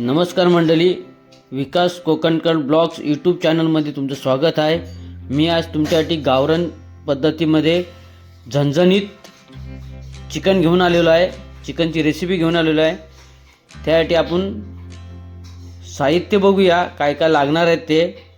नमस्कार मंडळी. विकास कोकणकर blogs YouTube चॅनलमध्ये तुमचं स्वागत आहे. मी आज तुमच्यासाठी गावरण पद्धतीमध्ये झणझणीत चिकन घेऊन आलेलो आहे. चिकनची रेसिपी घेऊन आलेलो आहे. त्यासाठी आपण साहित्य बघूया काय काय लागणार आहेत ते.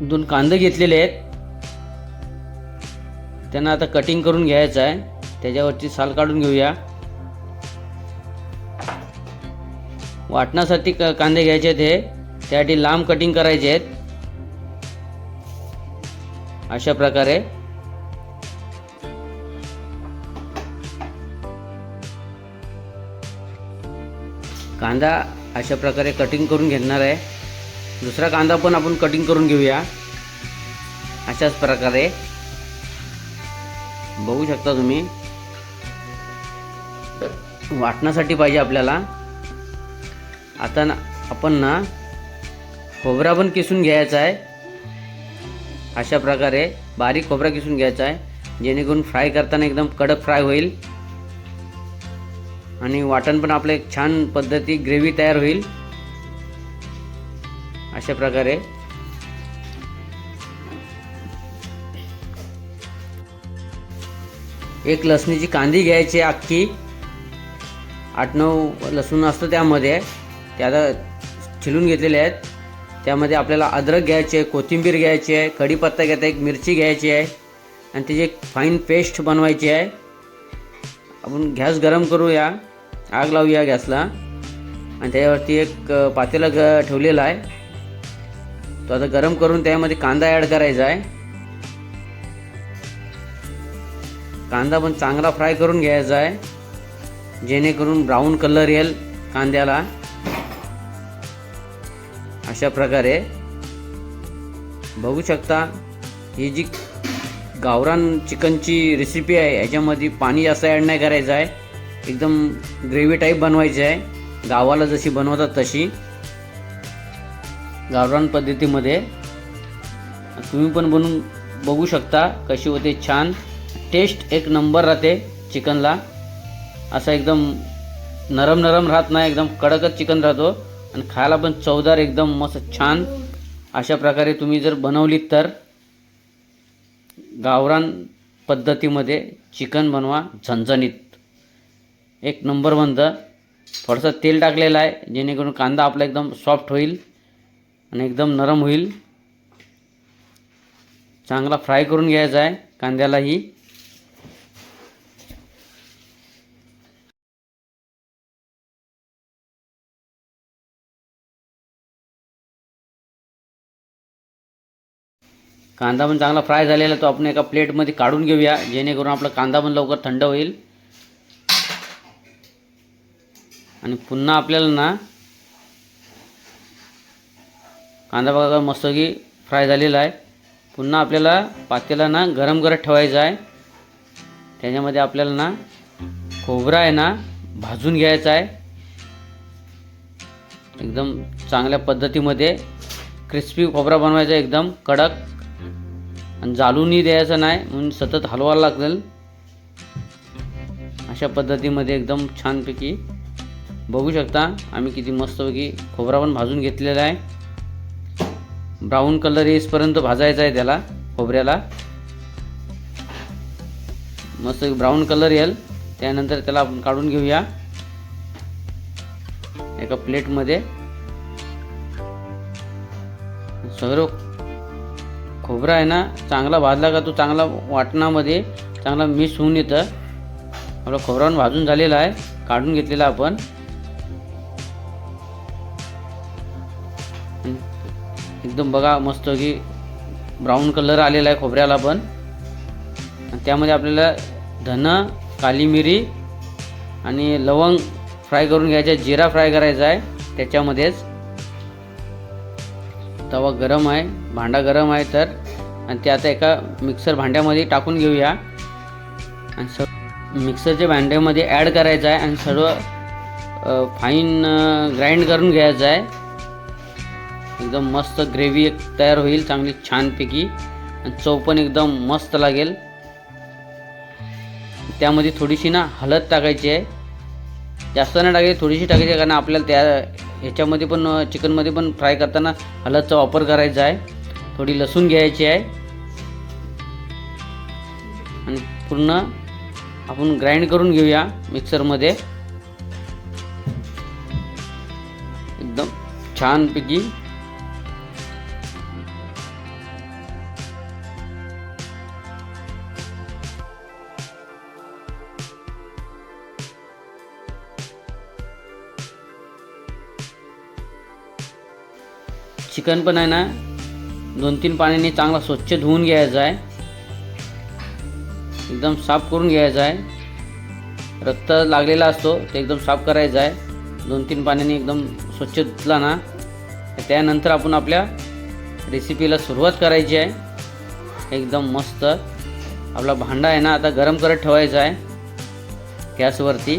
दोन कांदे घेतलेले आहेत. त्यांना आता कटिंग करून घ्यायचं आहे. त्याच्यावरची साल काढून घेऊया. वाटण्यासाठी क कांदे घ्यायचे आहेत हे. त्यासाठी लांब कटिंग करायचे आहेत. अशा प्रकारे. कांदा अशा प्रकारे कटिंग करून घेणार आहे. दुसरा कांदा पण आपण कटिंग करून घेऊया. अशाच प्रकारे. बघू शकता तुम्ही. वाटण्यासाठी पाहिजे आपल्याला. आता ना आपण ना खोबरा पण किसून घ्यायचा आहे. अशा प्रकारे बारीक खोबरा किसून घ्यायचा आहे. जेणेकरून फ्राय करताना एकदम कडक फ्राय होईल. आणि वाटण पण आपलं एक छान पद्धती ग्रेव्ही तयार होईल. अशा प्रकारे. एक लसणीची कांदी घ्यायची अख्खी. आठ नऊ लसूण असतं त्यामध्ये. ते आता चिलून घेतलेले आहेत. त्यामध्ये आपल्याला अद्रक घ्यायची आहे कोथिंबीर घ्यायची आहे कढीपत्ता घ्यायचा एक मिरची घ्यायची आहे. आणि त्याची एक फाईन पेस्ट बनवायची आहे. आपण गॅस गरम करूया. आग लावूया गॅसला. आणि त्याच्यावरती एक पातेला ग ठेवलेला आहे. तो आता गरम करून त्यामध्ये कांदा ॲड करायचा आहे. कांदा पण चांगला फ्राय करून घ्यायचा आहे. जेणेकरून ब्राऊन कलर येईल कांद्याला. अशा प्रकारे. बघू शकता ही जी गावरान चिकनची रेसिपी आहे याच्यामध्ये पाणी जास्त ॲड नाही करायचं आहे. एकदम ग्रेव्ही टाईप बनवायची आहे. गावाला जशी बनवतात तशी. गावरान पद्धतीमध्ये तुम्ही पण बनवून बघू शकता कशी होते छान. टेस्ट एक नंबर राहते चिकनला. असा एकदम नरम नरम राहत नाही एकदम कडकच चिकन राहतो. आणि खायला पण चवदार एकदम मस्त छान. अशा प्रकारे तुम्ही जर बनवलीत तर गावरान पद्धतीमध्ये चिकन बनवा झणझणीत. एक नंबर बनतं. थोडंसं तेल टाकलेलं आहे जेणेकरून कांदा आपला एकदम सॉफ्ट होईल. आणि एकदम नरम होईल. चांगला फ्राय करून घ्यायचा आहे कांद्यालाही. कांदा पण चांगला फ्राय झालेला आहे, तो आपण एका प्लेटमध्ये काढून घेऊया जेणेकरून आपला कांदा पण लवकर थंड होईल. आणि पुन्हा आपल्याला ना कांदा बघा मस्तकी फ्राय झालेला आहे. पुन्हा आपल्याला पातेला ना गरम करत ठेवायचा आहे. त्याच्यामध्ये आपल्याला ना खोबरा आहे ना भाजून घ्यायचा आहे. एकदम चांगल्या पद्धतीमध्ये क्रिस्पी खोबरा बनवायचा आहे एकदम कडक. आणि जाळूनही द्यायचं नाही म्हणून सतत हलवायला लागेल. अशा पद्धतीमध्ये एकदम छानपैकी बघू शकता. आम्ही किती मस्तपैकी खोबरा पण भाजून घेतलेला आहे. ब्राऊन कलर येईपर्यंत भाजायचा आहे त्याला खोबऱ्याला. मस्त ब्राऊन कलर येईल त्यानंतर त्याला आपण काढून घेऊया. एका प्लेटमध्ये. सर्व खोबरा आहे ना चांगला भाजला का तो चांगला वाटणामध्ये चांगला मिक्स होऊन येतं. आपला खोबरावून भाजून झालेला आहे काढून घेतलेला आपण. एकदम बघा मस्त की ब्राऊन कलर आलेला आहे खोबऱ्याला पण. त्यामध्ये आपल्याला धन काली मिरी आणि लवंग फ्राय करून घ्यायचे जिरा फ्राय करायचा आहे त्याच्यामध्येच. तवा गरम आहे भांडा गरम आहे तर. आणि ते आता एका मिक्सर भांड्यामध्ये टाकून घेऊया. आणि सर्व मिक्सरच्या भांड्यामध्ये ॲड करायचं आहे आणि सर्व फाईन ग्राइंड करून घ्यायचं आहे. एकदम मस्त ग्रेव्ही एक तयार होईल चांगली छानपैकी आणि चव पण एकदम मस्त लागेल. त्यामध्ये थोडीशी ना हळद टाकायची आहे. जास्त नाही टाकायची थोडीशी टाकायची आहे कारण आपल्याला त्या ह्याच्यामध्ये पण चिकनमध्ये पण फ्राय करताना हळदचा वापर करायचा आहे. थोडी लसूण घ्यायची आहे. आणि पूर्ण आपण ग्राइंड करून घेऊया मिक्सरमध्ये एकदम छानपैकी चिकन पण आहे ना दोन तीन पाण्याने चांगला स्वच्छ धुवून घ्यायचा आहे. एकदम साफ करून घ्यायचा आहे. रक्त लागलेला असतो ते एकदम साफ करायचं आहे. दोन तीन पाण्याने एकदम स्वच्छ धुतला ना त्यानंतर आपण आपल्या रेसिपीला सुरुवात करायची आहे. एकदम मस्त. आपला भांडा आहे ना आता गरम करत ठेवायचा आहे. गॅसवरती.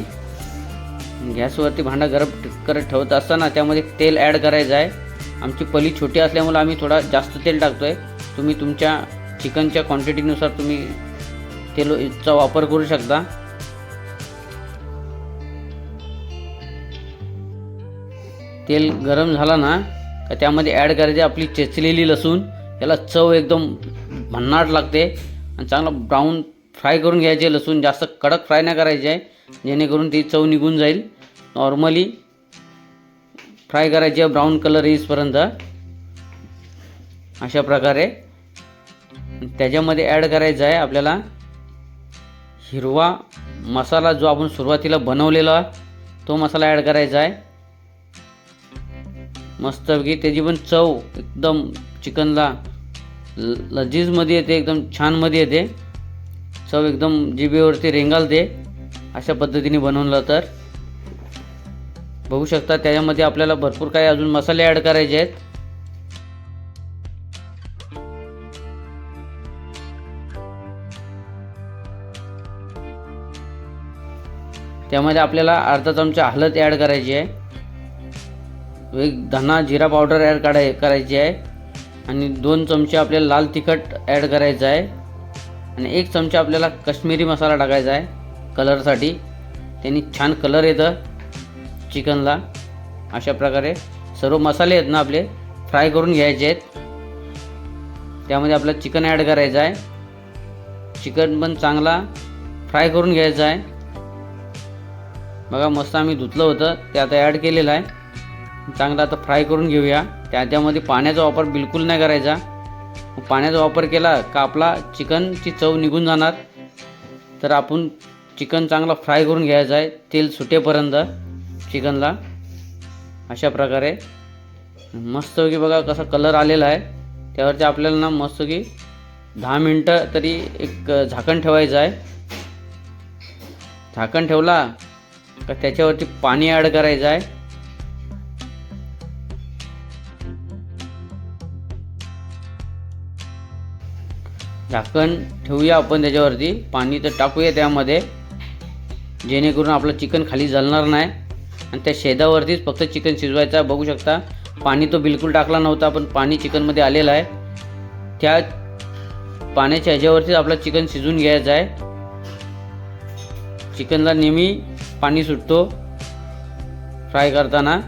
गॅसवरती भांडा गरम करत ठेवत असताना त्यामध्ये तेल ॲड करायचं आहे. आमची पली छोटी असल्यामुळे आम्ही थोडा जास्त तेल टाकतो आहे तुम्ही तुमच्या चिकनच्या क्वांटिटीनुसार तुम्ही तेलचा वापर करू शकता. तेल गरम झाला ना का त्यामध्ये ॲड करायची आपली चेचलेली लसूण याला चव एकदम भन्नाट लागते. आणि चांगला ब्राऊन फ्राय करून घ्यायचे लसूण जास्त कडक फ्राय नाही करायचे आहे जेणेकरून ती चव निघून जाईल. नॉर्मली फ्राय करायची आहे ब्राऊन कलर येईपर्यंत. अशा प्रकारे. त्याच्यामध्ये ॲड करायचं आहे आपल्याला हिरवा मसाला जो आपण सुरुवातीला बनवलेला तो मसाला ॲड करायचा आहे. मस्तपैकी त्याची पण चव एकदम चिकनला लजीजमध्ये येते एकदम छानमध्ये येते. चव एकदम जिभेवरती रेंगालते. अशा पद्धतीने बनवलं तर. बघू शकता त्याच्यामध्ये आपल्याला भरपूर काही अजून मसाले ॲड करायचे आहेत. त्यामध्ये आपल्याला अर्धा चमचा हळद ॲड करायची आहे. एक धना जिरा पावडर ॲड काढाय करायची आहे. आणि दोन चमचे आपल्याला लाल तिखट ॲड करायचं आहे. आणि एक चमचा आपल्याला काश्मीरी मसाला टाकायचा आहे कलरसाठी त्यांनी छान कलर येतं. चिकनला अशा प्रकारे सर्व मसाले आहेत ना आपले फ्राय करून घ्यायचे आहेत. त्यामध्ये आपलं चिकन ॲड करायचं आहे. चिकन पण चांगला फ्राय करून घ्यायचा आहे. बघा मस्त आम्ही धुतलं होतं ते आता ॲड केलेलं आहे. चांगलं आता फ्राय करून घेऊया. त्या त्यामध्ये पाण्याचा वापर बिलकुल नाही करायचा. पाण्याचा वापर केला का आपला चिकनची चव निघून जाणार. तर आपण चिकन चांगला फ्राय करून घ्यायचं आहे तेल सुटेपर्यंत. चिकनला. अशा प्रकारे. मस्तपैकी बघा कसा कलर आलेला आहे. त्यावरती आपल्याला ना मस्तपैकी दहा मिनटं तरी एक झाकण ठेवायचं आहे. झाकण ठेवला का त्याच्यावरती पाणी ॲड करायचं आहे. झाकण ठेवूया आपण त्याच्यावरती. पाणी तर टाकूया त्यामध्ये. जेणेकरून आपलं चिकन खाली जळणार नाही. आणि त्या शेदावरतीच फक्त चिकन शिजवायचं. बघू शकता पाणी तो बिलकुल टाकला नव्हता पण पाणी चिकनमध्ये आलेलं आहे. त्या पाण्याच्या ह्याच्यावरतीच आपलं चिकन शिजून घ्यायचं आहे. चिकनला नेहमी पाणी सुटतो फ्राय करताना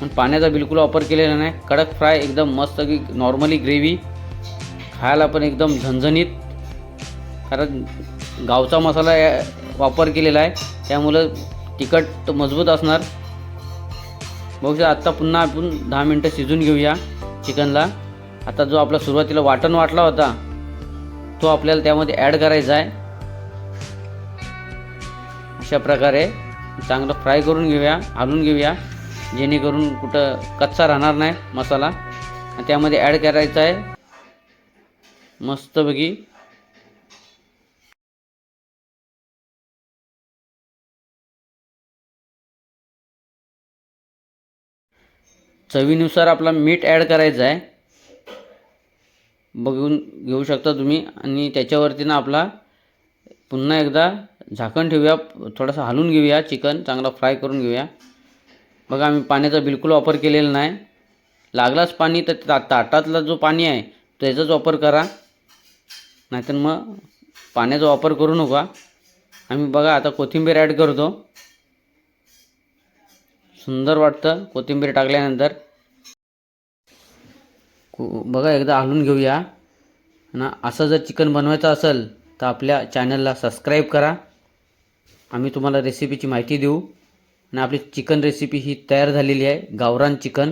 पण पाण्याचा बिलकुल वापर केलेला नाही. कडक फ्राय एकदम मस्त की नॉर्मली ग्रेव्ही खायला पण एकदम झणझणीत. कारण गावचा मसाला वापर केलेला आहे त्यामुळं तिखट मजबूत असणार. बघू शकता आत्ता पुन्हा आपण दहा मिनटं शिजून घेऊया चिकनला. आता जो आपला सुरुवातीला वाटण वाटला होता तो आपल्याला त्यामध्ये ॲड करायचा आहे. अशा प्रकारे चांगलं फ्राय करून घेऊया हालून घेऊया जेणेकरून कुठं कच्चा राहणार नाही मसाला. आणि त्यामध्ये ॲड करायचा आहे. मस्तपैकी चवीनुसार आपला मीठ ॲड करायचं आहे. बघून घेऊ शकता तुम्ही. आणि त्याच्यावरती ना आपला पुन्हा एकदा झाकण ठेवूया. थोडंसं हलून घेऊया. चिकन चांगला फ्राय करून घेऊया. बघा आम्ही पाण्याचा बिलकुल वापर केलेला नाही. लागलाच पाणी तर ता ताटातला जो पाणी आहे त्याचाच वापर करा. नाहीतर मग पाण्याचा वापर करू नका. आम्ही बघा आता कोथिंबीर ॲड करतो. सुंदर वाटतं. कोथिंबीर टाकल्यानंतर बघा एकदा आणून घेऊया. ना असं जर चिकन बनवायचं असेल तर आपल्या चॅनलला सबस्क्राईब करा. आम्ही तुम्हाला रेसिपीची माहिती देऊ. आणि आपली चिकन रेसिपी ही तयार झालेली आहे. गावरान चिकन.